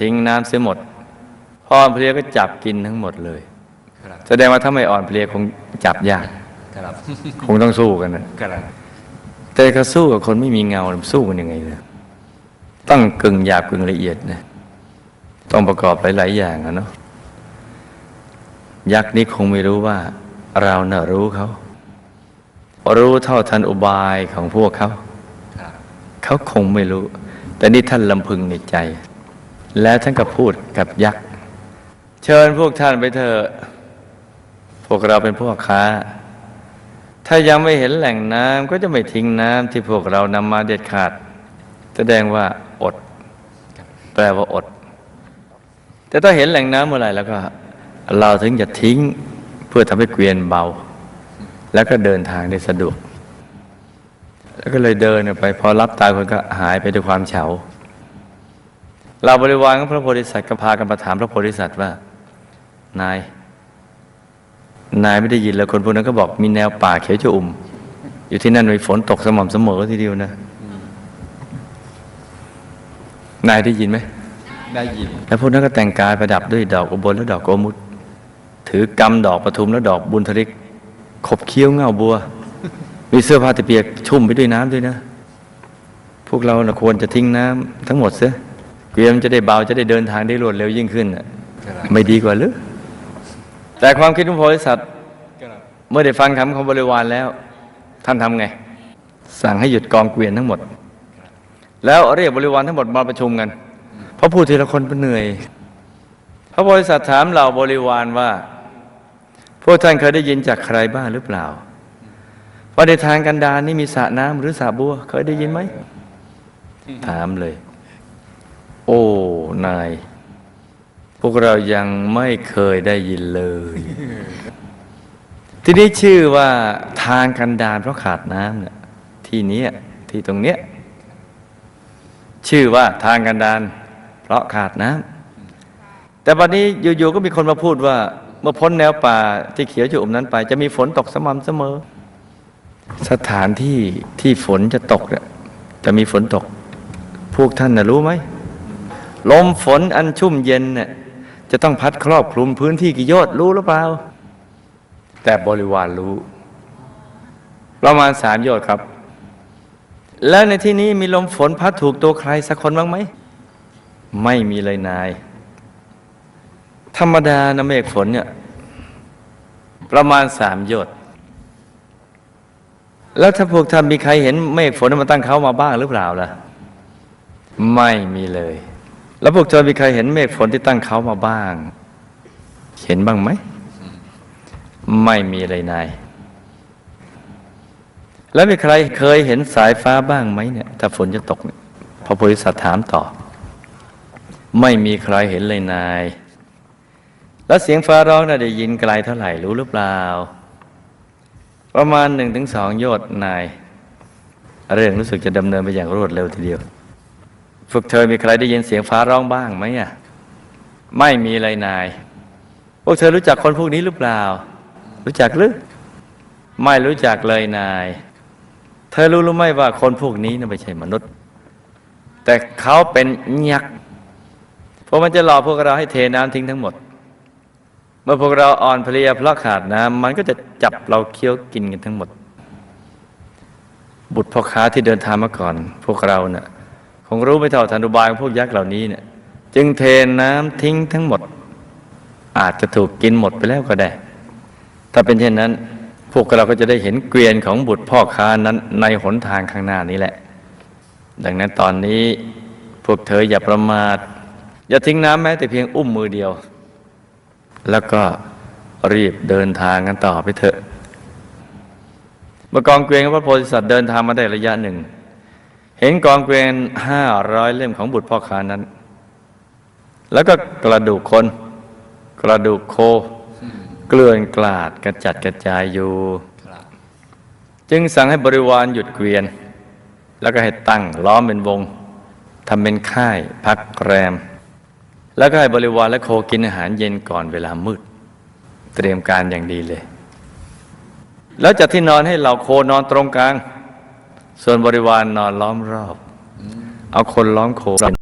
ทิ้งน้ำเสียหมดพออ่อนเพลียก็จับกินทั้งหมดเลยครับแสดงว่าถ้าไม่อ่อนเพลียคงจับยากครับคงต้องสู้กันนะครับแต่ก็สู้กับคนไม่มีเงาสู้กันยังไงเนี่ยต้องกึ่งหยาบกึ่งละเอียดนะต้องประกอบหลายๆอย่างอะเนาะยักษ์นี้คงไม่รู้ว่า เราน่ะรู้เขา รู้เท่าทันอุบายของพวกเขาครับเขาคงไม่รู้ แต่นี่ท่านลำพึงในใจ แล้วท่านก็พูดกับยักษ์ เชิญพวกท่านไปเถอะ พวกเราเป็นพวกค้า ถ้ายังไม่เห็นแหล่งน้ำก็จะไม่ทิ้งน้ำที่พวกเรานำมาเด็ดขาด แสดงว่าอด แปลว่าอด แต่ถ้าเห็นแหล่งน้ำเมื่อไหร่แล้วก็ เราถึงจะทิ้งเพื่อทำให้เกวียนเบา แล้วก็เดินทางได้สะดวก แล้วก็เลยเดินไป พอรับตาคนก็หายไปด้วยความเฉา เราบริวารของพระโพธิสัตว์ก็พากันมาถามพระโพธิสัตว์ว่า นาย นายไม่ได้ยินแล้วคนพวกนั้นก็บอกมีแนวป่าเขียวจะอุ่ม อยู่ที่นั่นมีฝนตกสม่ำเสมอทีเดียวนะ นายได้ยินไหม ได้ยิน แล้วพวกนั้นก็แต่งกายประดับด้วยดอกอุบลและดอกโกมุตถือกำดอกปทุมและดอกบุญทริก ขบเคี้ยวเงาบัว มีเสื้อผ้าที่เปียกชุ่มไปด้วยน้ำด้วยนะ พวกเรานะควรจะทิ้งน้ำทั้งหมดเสีย เกวียนมันจะได้เบาจะได้เดินทางได้รวดเร็วยิ่งขึ้นน่ะครับไม่ดีกว่าหรือแต่ความคิดของโพธิสัตว์ครับเมื่อได้ฟังคำของบริวารแล้ว ท่านทำไง สั่งให้หยุดกองเกวียนทั้งหมด แล้วเรียกบริวารทั้งหมดมาประชุมกันเพราะพูดทีละคนเป็นเหนื่อย พระโพธิสัตว์ถามเหล่าบริวารว่าพวกท่านเคยได้ยินจากใครบ้างหรือเปล่าว่าในทางกันดารนี่มีสระน้ำหรือสระบัว เคยได้ยินไหมถามเลย โอ้ นาย พวกเรายังไม่เคยได้ยินเลย ที่นี้ชื่อว่าทางกันดารเพราะขาดน้ำเนี่ยที่เนี้ยที่ตรงเนี้ยชื่อว่าทางกันดารเพราะขาดน้ำแต่บัดนี้อยู่ๆก็มีคนมาพูดว่า เมื่อพ้นแนวป่าที่เขียวจะอุ่มนั้นไป จะมีฝนตกสม่ำเสมอ สถานที่ที่ฝนจะตกเนี่ยจะมีฝนตก พวกท่านน่ะรู้ไหม ลมฝนอันชุ่มเย็นเนี่ยจะต้องพัดครอบคลุมพื้นที่กี่โยชน์รู้หรือเปล่า แต่บริวารรู้ ประมาณสามโยชน์ครับ แล้วในที่นี้มีลมฝนพัดถูกตัวใครสักคนบ้างไหม ไม่มีเลยนาย ธรรมดานะเมฆฝนเนี่ย ประมาณสามโยชน์แล้วถ้าพวกท่านมีใครเห็นเมฆฝนมาตั้งเขามาบ้างหรือเปล่าล่ะ ไม่มีเลย แล้วพวกเธอมีใครเห็นเมฆฝนที่ตั้งเขามาบ้าง เห็นบ้างไหม ไม่มีเลยนาย แล้วมีใครเคยเห็นสายฟ้าบ้างไหมเนี่ย ถ้าฝนจะตกเนี่ยพระโพธิสัตว์ถามต่อ ไม่มีใครเห็นเลยนาย แล้วเสียงฟ้าร้องน่ะได้ยินไกลเท่าไหร่รู้หรือเปล่า ประมาณหนึ่งถึงสองโยชน์นาย เรื่องรู้สึกจะดำเนินไปอย่างรวดเร็วทีเดียว พวกเธอมีใครได้ยินเสียงฟ้าร้องบ้างไหมอะไม่มีเลยนาย พวกเธอรู้จักคนพวกนี้หรือเปล่า รู้จักหรือ ไม่รู้จักเลยนาย เธอรู้หรือไม่ว่าคนพวกนี้นะไม่ใช่มนุษย์ แต่เขาเป็นยักษ์เพราะมันจะหลอกพวกเราให้เทน้ำทิ้งทั้งหมด เมื่อพวกเราอ่อนเพลียเพราะขาดน้ำมันก็จะจับเราเคี้ยวกินกันทั้งหมด บุตรพ่อค้าที่เดินทางมาก่อน พวกเราเนะ่ะ คงรู้ไม่เท่าทันุบายของพวกยักษ์เหล่านี้เนี่ยจึงเทน้ำทิ้งทั้งหมด อาจจะถูกกินหมดไปแล้วก็ได้ ถ้าเป็นเช่นนั้น พวกเราก็จะได้เห็นเกวียนของบุตรพ่อค้านั้นในหนทางข้างหน้านี้แหละ ดังนั้นตอนนี้พวกเธออย่าประมาท อย่าทิ้งน้ำแม้แต่เพียงอุ้มมือเดียว แล้วก็รีบเดินทางกันต่อไปเถอะเมื่อกองเกวียนพระโพธิสัตว์เดินทางมาได้ระยะหนึ่ง เห็นกองเกวียนห้าร้อยเล่มของบุตรพ่อค้านั้น แล้วก็กระดูกคน กระดูกโค เกลื่อนกลาดกระจัดกระจายอยู่ จึงสั่งให้บริวารหยุดเกวียน แล้วก็ให้ตั้งล้อมเป็นวงทำเป็นค่ายพักแรม แล้วก็ให้บริวารและโคกินอาหารเย็นก่อนเวลามืด เตรียมการอย่างดีเลย แล้วจัดที่นอนให้เหล่าโคนอนตรงกลาง ส่วนบริวารนอนล้อมรอบ เอาคนล้อมโคเป็น